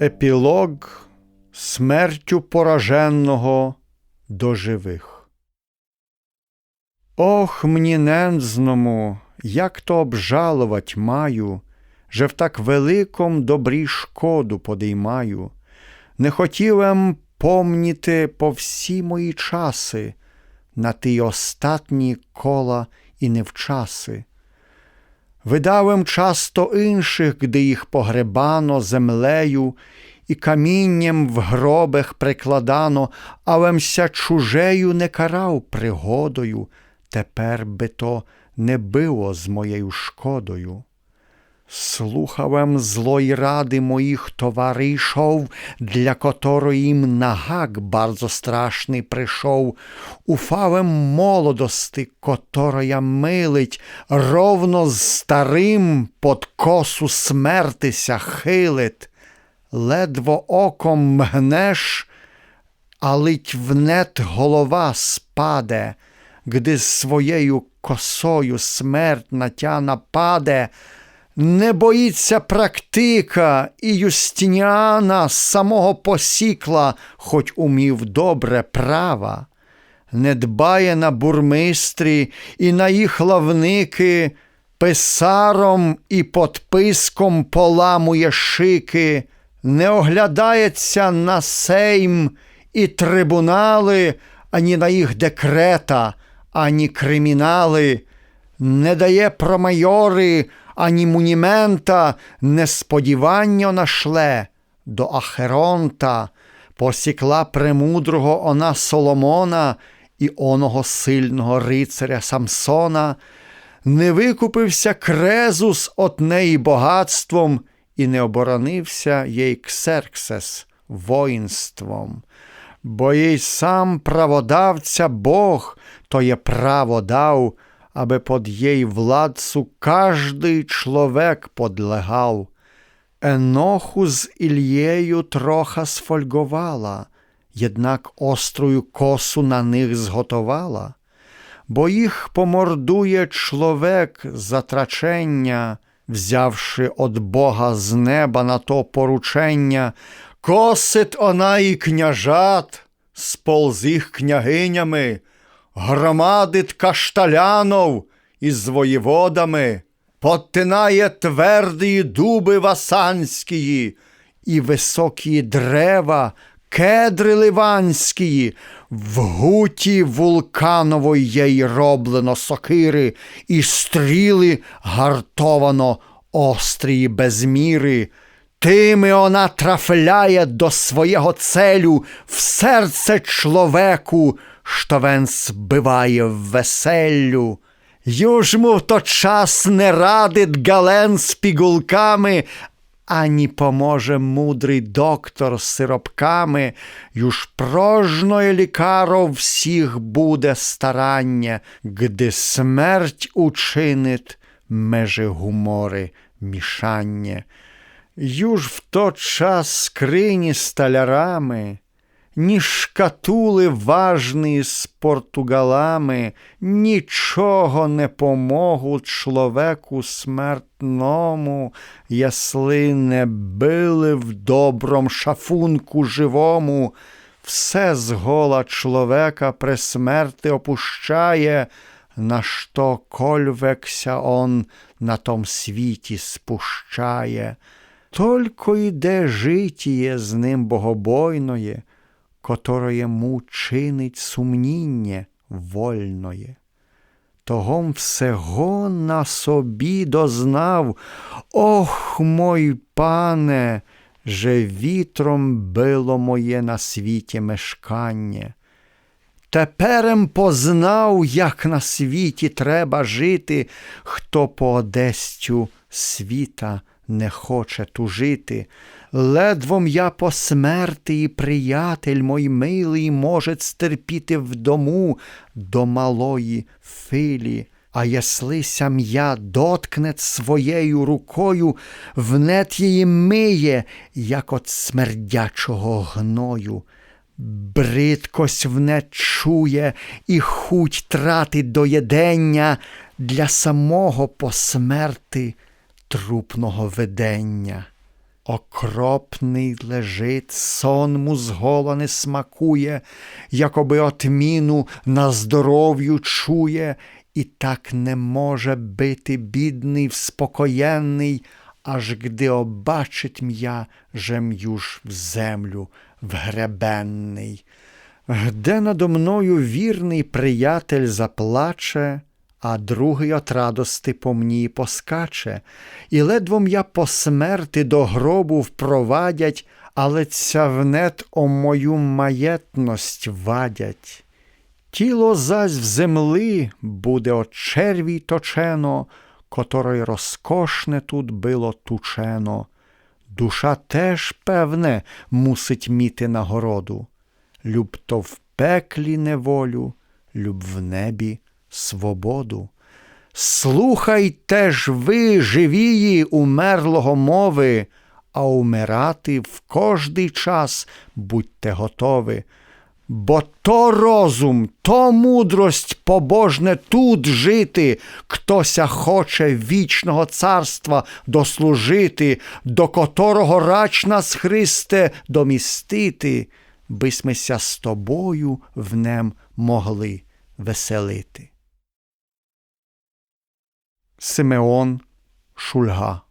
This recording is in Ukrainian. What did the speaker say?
Епілог смертю пораженого до живих. Ох мені нензному, як то обжалувать маю, же в так великом добрі шкоду подіймаю. Не хотів ем помніти по всі мої часи на ті остатні кола і невчаси. Видавим часто інших, де їх погребано землею, і камінням в гробах прикладано, алемся чужею не карав пригодою, тепер би то не било з моєю шкодою. Слухавем злої ради моїх товаришов, для которої їм нагак bardzo страшний прийшов, уфавем молодости, которая милить, ровно з старим под косу смертися хилить. Ледво оком мгнеш, а лить внет голова спаде, гди своєю косою смерть на тя нападе, не боїться практика і Юстиніана самого посікла, хоч умів добре права, не дбає на бурмистрі і на їх лавники, писаром і подписком поламує шики, не оглядається на сейм і трибунали, ані на їх декрета, ані кримінали, не дає про майори ані мунімента несподівання нашле до Ахеронта, посікла премудрого она Соломона і оного сильного рицаря Самсона, не викупився крезус от неї багатством, і не оборонився їй Ксерксес воїнством. Бо їй сам праводавця Бог, то є право дав, aby pod jej władcu każdy człowiek podlegał. Enochu z Ilieju trocha sfolgowała, jednak ostrую косу на них зготовала, бо їх помордує чоловік затрачення, взявши од Бога з неба на то поручення, косить она і княжат, сполз їх княгинями, громадить кашталянов із воєводами, подтинає тверді дуби васанські і високі дерева, кедри ливанські, в гуті вулканової їй роблено сокири, і стріли гартовано острії без міри. Тими вона трафляє до свого целю в серце чоловіку, що вен збиває в веселлю. Юж му в то час не радить гален з пігулками, ані поможе мудрий доктор з сиропками, юж прожної лікаро всіх буде старання, гди смерть учинить межи гумори мішання. Юж в то час скрині столярами, ні шкатули важні з португалами, нічого не помогуть чоловіку смертному, ясли не били в добром шафунку живому, все з гола чоловіка при смерти опущає, на що кольвекся он на том світі спущає. Только йде житіє з ним богобойноє, которое йому чинить сумніння вольноє. Тогом всего на собі дознав, ох мой пане, же вітром било моє на світі мешкання. Теперем познав, як на світі треба жити, хто по одестю світа не хоче тужити. Ледвом я по смерти, і приятель мой милий може стерпіти в дому до малої филі. А ясли сям'я доткне своєю рукою, внет її миє, як от смердячого гною. Бридкось внет чує і хуть до єдення для самого посмерти трупного видення. Окропний лежить, сон му з гола не смакує, якоби отміну на здоров'ю чує, і так не може бити бідний, вспокоєнний, аж гди обачить м'я, же м'юж в землю вгребенний. Де надо мною вірний приятель заплаче, а другий от радости по мені поскаче, і ледвом я по смерти до гробу впровадять, але цявнет о мою маєтність вадять. Тіло зась в земли буде от червій точено, которой розкошне тут було тучено. Душа теж, певне, мусить міти нагороду. Люб то в пеклі неволю, люб в небі свободу. Слухайте ж ви, живії, умерлого мови, а умирати в кожний час будьте готові. Бо то розум, то мудрость побожне тут жити, хтося хоче вічного царства дослужити, до которого рач нас, Христе, домістити, бисмеся з тобою в нем могли веселити. Simeon Schulha.